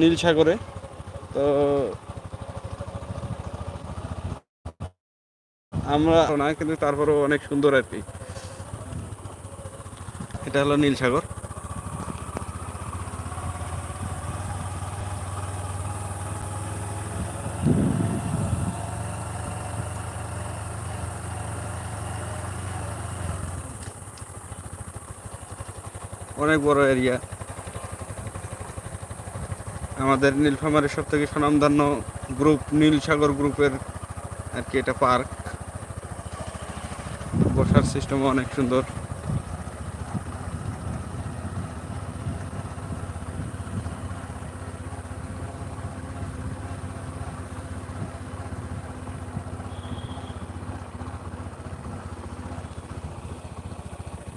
নীল সাগরে তো আমরা না, কিন্তু তারপরেও অনেক সুন্দর আর কি। এটা হলো নীল সাগর অনেক বড় এরিয়া। আমাদের নীলফামারীর সব থেকে স্বনামধন্য গ্রুপ নীল সাগর গ্রুপের আর কি এটা পার্ক বসার সিস্টেম অনেক সুন্দর।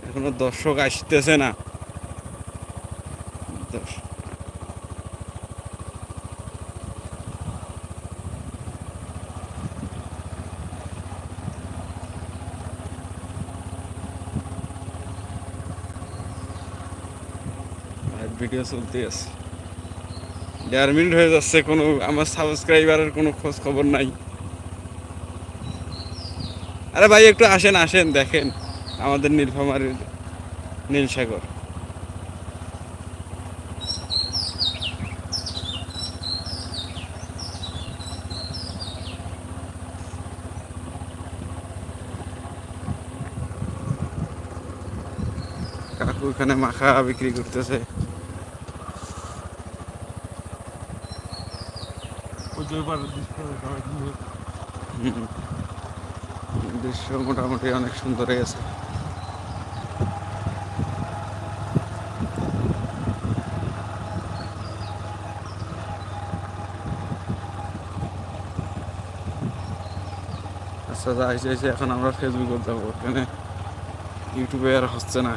এখনও দর্শক আসতেছে না দর্শক লাইভ ভিডিও চলতে আছে। দেড় মিনিট হয়ে যাচ্ছে, কোনো আমার সাবস্ক্রাইবারের কোনো খোঁজ খবর নাই। আরে ভাই, একটু আসেন আসেন, দেখেন আমাদের নীলফামারীর নীল সাগর কাকু এখানে মাখা বিক্রি করতেছে। দৃশ্য মোটামুটি অনেক সুন্দর হয়ে গেছে। আচ্ছা যাই যাইছে এখন আমরা ফেসবুকে যাব। ওখানে ইউটিউবে আর হচ্ছে না।